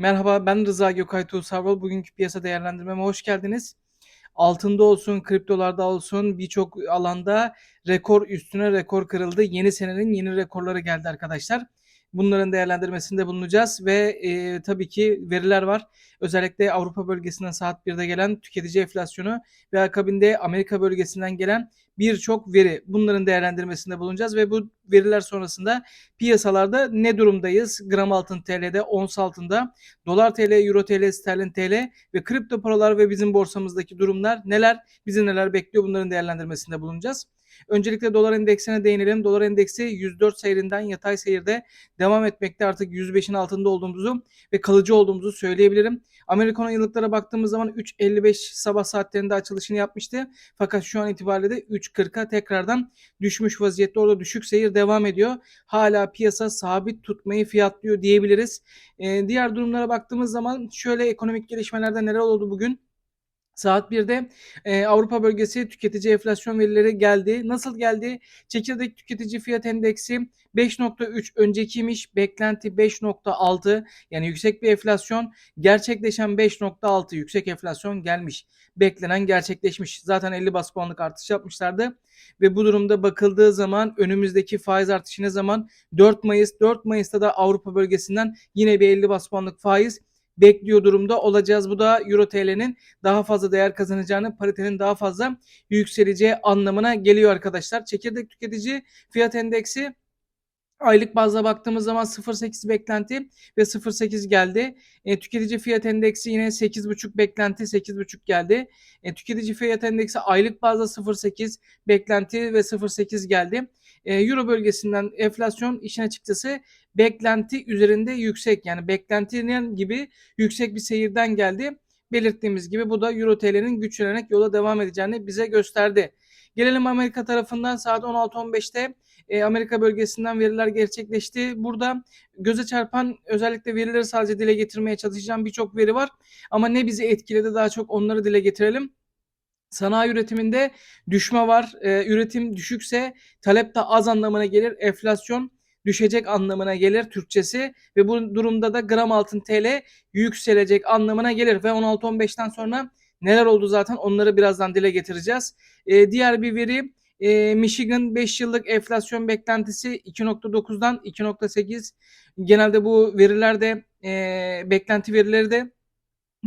Merhaba, ben Rıza Gökay Tuğsarval. Bugünkü piyasa değerlendirmeme hoş geldiniz. Altında olsun, kriptolarda olsun birçok alanda rekor üstüne rekor kırıldı. Yeni senenin yeni rekorları geldi arkadaşlar. Bunların değerlendirmesinde bulunacağız ve e, tabii ki veriler var. Özellikle Avrupa bölgesinden saat 1'de gelen tüketici enflasyonu ve akabinde Amerika bölgesinden gelen birçok veri. Bunların değerlendirmesinde bulunacağız ve bu veriler sonrasında piyasalarda ne durumdayız? Gram altın TL'de, ons altında, dolar TL, euro TL, sterlin TL ve kripto paralar ve bizim borsamızdaki durumlar neler? Bizi neler bekliyor? Bunların değerlendirmesinde bulunacağız. Öncelikle dolar endeksine değinelim. Dolar endeksi 104 seyrinden yatay seyirde devam etmekte artık 105'in altında olduğumuzu ve kalıcı olduğumuzu söyleyebilirim. Amerikan yıllıklara baktığımız zaman 3.55 sabah saatlerinde açılışını yapmıştı. Fakat şu an itibariyle de 3.40'a tekrardan düşmüş vaziyette. Orada düşük seyir devam ediyor. Hala piyasa sabit tutmayı fiyatlıyor diyebiliriz. Ee, diğer durumlara baktığımız zaman şöyle ekonomik gelişmelerde neler oldu bugün? Saat 1'de e, Avrupa bölgesi tüketici enflasyon verileri geldi. Nasıl geldi? Çekirdek tüketici fiyat endeksi 5.3 öncekiymiş. Beklenti 5.6 yani yüksek bir enflasyon. Gerçekleşen 5.6 yüksek enflasyon gelmiş. Beklenen gerçekleşmiş. Zaten 50 bas puanlık artış yapmışlardı. Ve bu durumda bakıldığı zaman önümüzdeki faiz artışı ne zaman? 4 Mayıs. 4 Mayıs'ta da Avrupa bölgesinden yine bir 50 bas puanlık faiz bekliyor durumda olacağız. Bu da Euro TL'nin daha fazla değer kazanacağını, paritenin daha fazla yükseleceği anlamına geliyor arkadaşlar. Çekirdek tüketici fiyat endeksi Aylık bazda baktığımız zaman 0.8 beklenti ve 0.8 geldi. E, tüketici fiyat endeksi yine 8.5 beklenti 8.5 geldi. E, tüketici fiyat endeksi aylık bazda 0.8 beklenti ve 0.8 geldi. E, Euro bölgesinden enflasyon işin açıkçası beklenti üzerinde yüksek yani beklentinin gibi yüksek bir seyirden geldi. Belirttiğimiz gibi bu da Euro TL'nin güçlenerek yola devam edeceğini bize gösterdi. Gelelim Amerika tarafından saat 16.15'te e, Amerika bölgesinden veriler gerçekleşti. Burada göze çarpan özellikle verileri sadece dile getirmeye çalışacağım birçok veri var. Ama ne bizi etkiledi daha çok onları dile getirelim. Sanayi üretiminde düşme var. E, üretim düşükse talep de az anlamına gelir. Enflasyon düşecek anlamına gelir Türkçesi ve bu durumda da gram altın TL yükselecek anlamına gelir ve 16-15'ten sonra neler oldu zaten onları birazdan dile getireceğiz. E, diğer bir veri e, Michigan 5 yıllık enflasyon beklentisi 2.9'dan 2.8. Genelde bu veriler de e, beklenti verileri de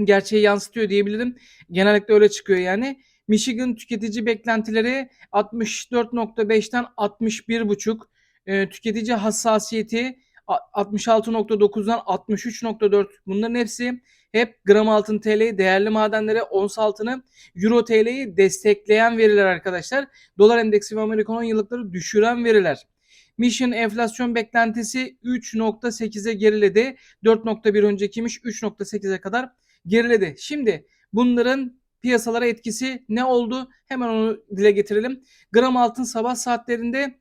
gerçeği yansıtıyor diyebilirim. Genellikle öyle çıkıyor yani. Michigan tüketici beklentileri 64.5'ten 61.5. E, tüketici hassasiyeti 66.9'dan 63.4 bunların hepsi hep gram altın TL'yi, değerli madenlere, ons altını, euro TL'yi destekleyen veriler arkadaşlar. Dolar endeksi ve Amerikan 10 yıllıkları düşüren veriler. Mission enflasyon beklentisi 3.8'e geriledi. 4.1 öncekiymiş 3.8'e kadar geriledi. Şimdi bunların piyasalara etkisi ne oldu? Hemen onu dile getirelim. Gram altın sabah saatlerinde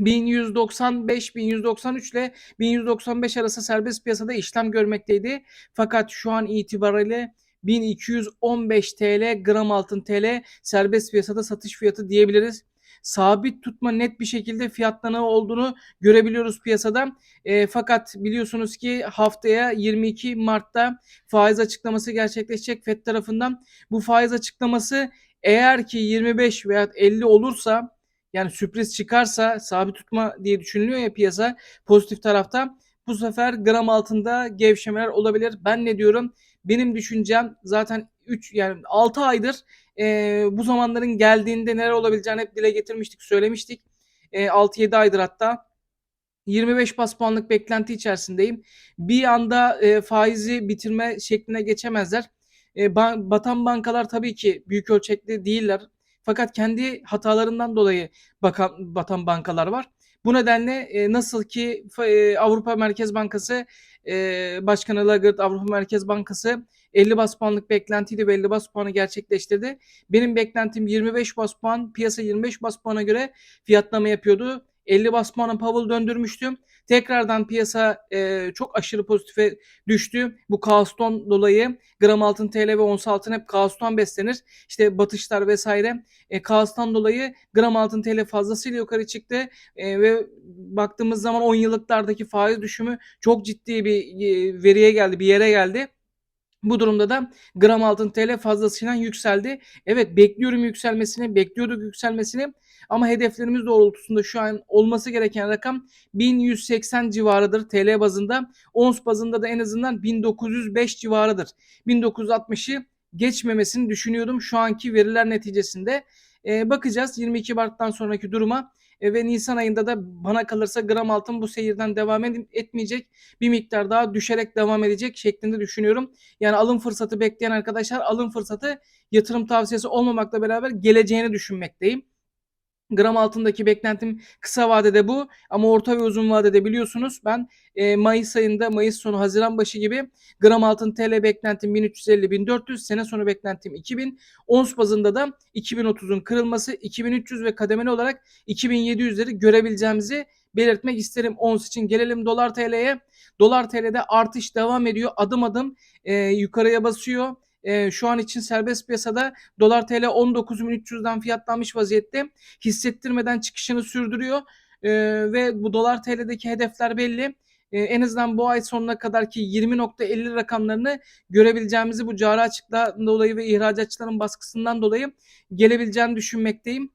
1195, 1193 ile 1195 arası serbest piyasada işlem görmekteydi. Fakat şu an itibariyle 1215 TL gram altın TL serbest piyasada satış fiyatı diyebiliriz. Sabit tutma net bir şekilde fiyatlanma olduğunu görebiliyoruz piyasada. E, fakat biliyorsunuz ki haftaya 22 Mart'ta faiz açıklaması gerçekleşecek FED tarafından. Bu faiz açıklaması eğer ki 25 veya 50 olursa yani sürpriz çıkarsa sabit tutma diye düşünülüyor ya piyasa pozitif tarafta. Bu sefer gram altında gevşemeler olabilir. Ben ne diyorum? Benim düşüncem zaten 3 yani 6 aydır e, bu zamanların geldiğinde neler olabileceğini hep dile getirmiştik, söylemiştik. E, 6-7 aydır hatta 25 bas puanlık beklenti içerisindeyim. Bir anda e, faizi bitirme şekline geçemezler. E, ban batan bankalar tabii ki büyük ölçekli değiller. Fakat kendi hatalarından dolayı bakan, batan bankalar var. Bu nedenle e, nasıl ki e, Avrupa Merkez Bankası e, Başkanı Lagarde Avrupa Merkez Bankası 50 bas puanlık beklentiydi ve 50 bas puanı gerçekleştirdi. Benim beklentim 25 bas puan, piyasa 25 bas puana göre fiyatlama yapıyordu. 50 bas puanı Powell döndürmüştüm. Tekrardan piyasa e, çok aşırı pozitife düştü. Bu kaostan dolayı gram altın TL ve ons altın hep kaostan beslenir. İşte batışlar vesaire. E, kaostan dolayı gram altın TL fazlasıyla yukarı çıktı. E, ve baktığımız zaman 10 yıllıklardaki faiz düşümü çok ciddi bir e, veriye geldi, bir yere geldi. Bu durumda da gram altın TL fazlasıyla yükseldi. Evet bekliyorum yükselmesini, bekliyorduk yükselmesini ama hedeflerimiz doğrultusunda şu an olması gereken rakam 1180 civarıdır TL bazında. Ons bazında da en azından 1905 civarıdır. 1960'ı geçmemesini düşünüyordum şu anki veriler neticesinde. Ee, bakacağız 22 Mart'tan sonraki duruma e, ve Nisan ayında da bana kalırsa gram altın bu seyirden devam etmeyecek. Bir miktar daha düşerek devam edecek şeklinde düşünüyorum. Yani alım fırsatı bekleyen arkadaşlar alım fırsatı yatırım tavsiyesi olmamakla beraber geleceğini düşünmekteyim. Gram altındaki beklentim kısa vadede bu ama orta ve uzun vadede biliyorsunuz ben e, Mayıs ayında Mayıs sonu Haziran başı gibi gram altın TL beklentim 1350-1400 sene sonu beklentim 2000 ons bazında da 2030'un kırılması 2300 ve kademeli olarak 2700'leri görebileceğimizi belirtmek isterim ons için. Gelelim dolar TL'ye. Dolar TL'de artış devam ediyor. Adım adım e, yukarıya basıyor e, şu an için serbest piyasada dolar TL 19.300'den fiyatlanmış vaziyette hissettirmeden çıkışını sürdürüyor e, ve bu dolar TL'deki hedefler belli. E, en azından bu ay sonuna kadar ki 20.50 rakamlarını görebileceğimizi bu cari açıktan dolayı ve ihracatçıların baskısından dolayı gelebileceğini düşünmekteyim.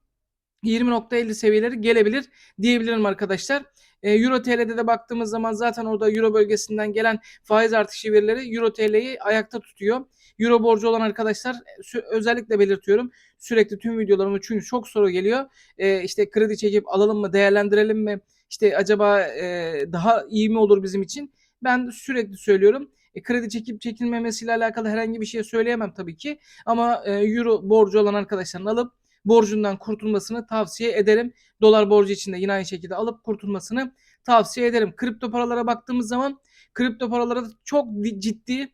20.50 seviyeleri gelebilir diyebilirim arkadaşlar. E, Euro TL'de de baktığımız zaman zaten orada Euro bölgesinden gelen faiz artışı verileri Euro TL'yi ayakta tutuyor. Euro borcu olan arkadaşlar özellikle belirtiyorum. Sürekli tüm videolarımda çünkü çok soru geliyor. E, işte kredi çekip alalım mı, değerlendirelim mi? İşte acaba e, daha iyi mi olur bizim için? Ben sürekli söylüyorum. E, kredi çekip çekilmemesiyle alakalı herhangi bir şey söyleyemem tabii ki. Ama e, euro borcu olan arkadaşların alıp borcundan kurtulmasını tavsiye ederim. Dolar borcu için de yine aynı şekilde alıp kurtulmasını tavsiye ederim. Kripto paralara baktığımız zaman kripto paralara çok ciddi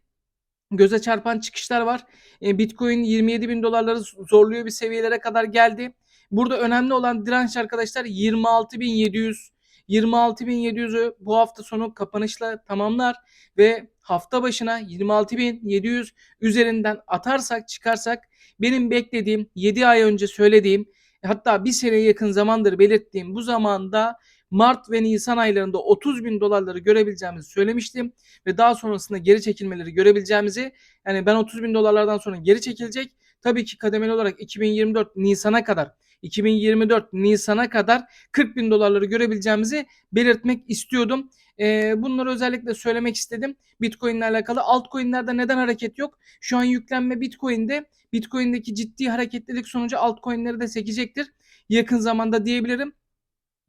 göze çarpan çıkışlar var. E, Bitcoin 27 bin dolarları zorluyor bir seviyelere kadar geldi. Burada önemli olan direnç arkadaşlar 26.700 26.700'ü bu hafta sonu kapanışla tamamlar ve hafta başına 26.700 üzerinden atarsak çıkarsak benim beklediğim 7 ay önce söylediğim hatta bir sene yakın zamandır belirttiğim bu zamanda Mart ve Nisan aylarında 30 bin dolarları görebileceğimizi söylemiştim. Ve daha sonrasında geri çekilmeleri görebileceğimizi yani ben 30 bin dolarlardan sonra geri çekilecek. Tabii ki kademeli olarak 2024 Nisan'a kadar 2024 Nisan'a kadar 40 bin dolarları görebileceğimizi belirtmek istiyordum. Ee, bunları özellikle söylemek istedim. Bitcoin ile alakalı. Altcoin'lerde neden hareket yok? Şu an yüklenme Bitcoin'de. Bitcoin'deki ciddi hareketlilik sonucu altcoin'leri de sekecektir. Yakın zamanda diyebilirim.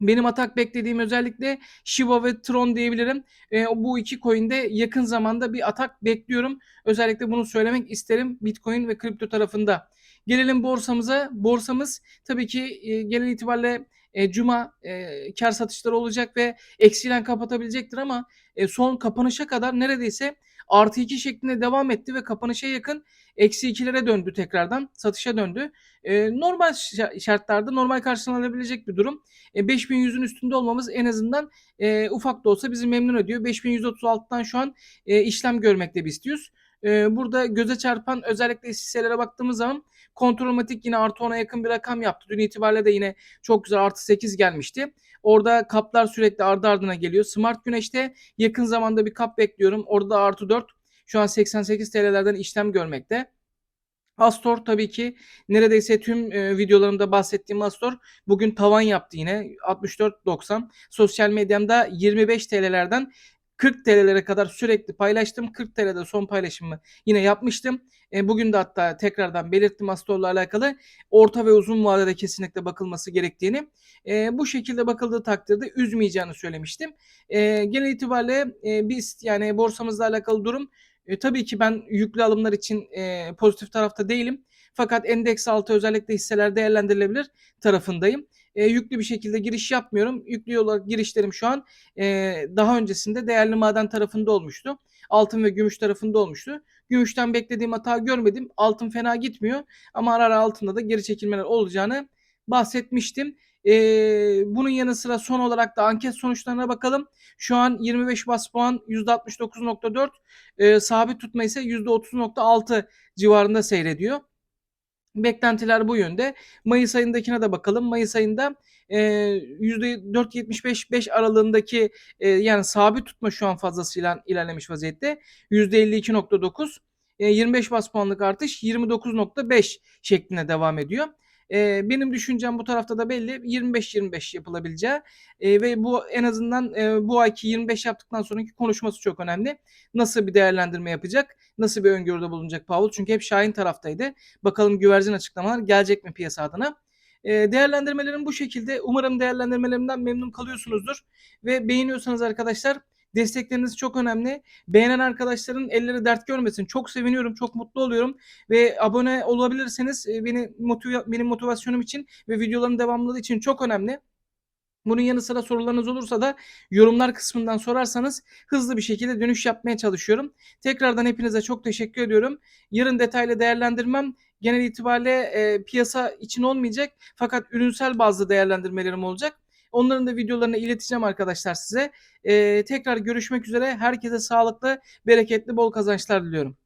Benim atak beklediğim özellikle Shiba ve Tron diyebilirim. E, bu iki coin'de yakın zamanda bir atak bekliyorum. Özellikle bunu söylemek isterim Bitcoin ve kripto tarafında. Gelelim borsamıza. Borsamız tabii ki e, genel itibariyle e, cuma e, kar satışları olacak ve eksilen kapatabilecektir ama e, son kapanışa kadar neredeyse artı 2 şeklinde devam etti ve kapanışa yakın eksi 2'lere döndü tekrardan satışa döndü. E, normal şartlarda normal karşılanabilecek bir durum. E, 5100'ün üstünde olmamız en azından ufak da olsa bizi memnun ediyor. 5136'dan şu an işlem görmekte istiyoruz. E, burada göze çarpan özellikle hisselere baktığımız zaman Kontrolmatik yine artı 10'a yakın bir rakam yaptı. Dün itibariyle de yine çok güzel artı 8 gelmişti. Orada kaplar sürekli ardı ardına geliyor. Smart Güneş'te yakın zamanda bir kap bekliyorum. Orada da artı 4. Şu an 88 TL'lerden işlem görmekte. Astor tabii ki neredeyse tüm e, videolarımda bahsettiğim Astor bugün tavan yaptı yine 64.90. Sosyal medyamda 25 TL'lerden 40 TL'lere kadar sürekli paylaştım. 40 TL'de son paylaşımı yine yapmıştım. E, bugün de hatta tekrardan belirttim Astor'la alakalı. Orta ve uzun vadede kesinlikle bakılması gerektiğini. E, bu şekilde bakıldığı takdirde üzmeyeceğini söylemiştim. E, genel itibariyle e, biz yani borsamızla alakalı durum e, tabii ki ben yüklü alımlar için e, pozitif tarafta değilim. Fakat endeks altı özellikle hisseler değerlendirilebilir tarafındayım e, yüklü bir şekilde giriş yapmıyorum. Yüklü olarak girişlerim şu an e, daha öncesinde değerli maden tarafında olmuştu. Altın ve gümüş tarafında olmuştu. Gümüşten beklediğim hata görmedim. Altın fena gitmiyor ama ara ara altında da geri çekilmeler olacağını bahsetmiştim. Eee, bunun yanı sıra son olarak da anket sonuçlarına bakalım. Şu an 25 bas puan %69.4, eee, sabit tutma ise %30.6 civarında seyrediyor. Beklentiler bu yönde. Mayıs ayındakine de bakalım. Mayıs ayında eee %4.75-5 aralığındaki eee, yani sabit tutma şu an fazlasıyla ilerlemiş vaziyette. %52.9 eee, 25 bas puanlık artış 29.5 şeklinde devam ediyor. Benim düşüncem bu tarafta da belli. 25-25 yapılabileceği eee, ve bu en azından eee, bu ayki 25 yaptıktan sonraki konuşması çok önemli. Nasıl bir değerlendirme yapacak? Nasıl bir öngörüde bulunacak Powell? Çünkü hep Şahin taraftaydı. Bakalım güvercin açıklamalar gelecek mi piyasa adına? Eee, değerlendirmelerim bu şekilde. Umarım değerlendirmelerimden memnun kalıyorsunuzdur ve beğeniyorsanız arkadaşlar destekleriniz çok önemli. Beğenen arkadaşların elleri dert görmesin. Çok seviniyorum, çok mutlu oluyorum ve abone olabilirseniz eee, beni motive benim motivasyonum için ve videoların devamlılığı için çok önemli. Bunun yanı sıra sorularınız olursa da yorumlar kısmından sorarsanız hızlı bir şekilde dönüş yapmaya çalışıyorum. Tekrardan hepinize çok teşekkür ediyorum. Yarın detaylı değerlendirmem genel itibariyle eee, piyasa için olmayacak fakat ürünsel bazlı değerlendirmelerim olacak. Onların da videolarını ileteceğim arkadaşlar size. Eee, tekrar görüşmek üzere. Herkese sağlıklı, bereketli, bol kazançlar diliyorum.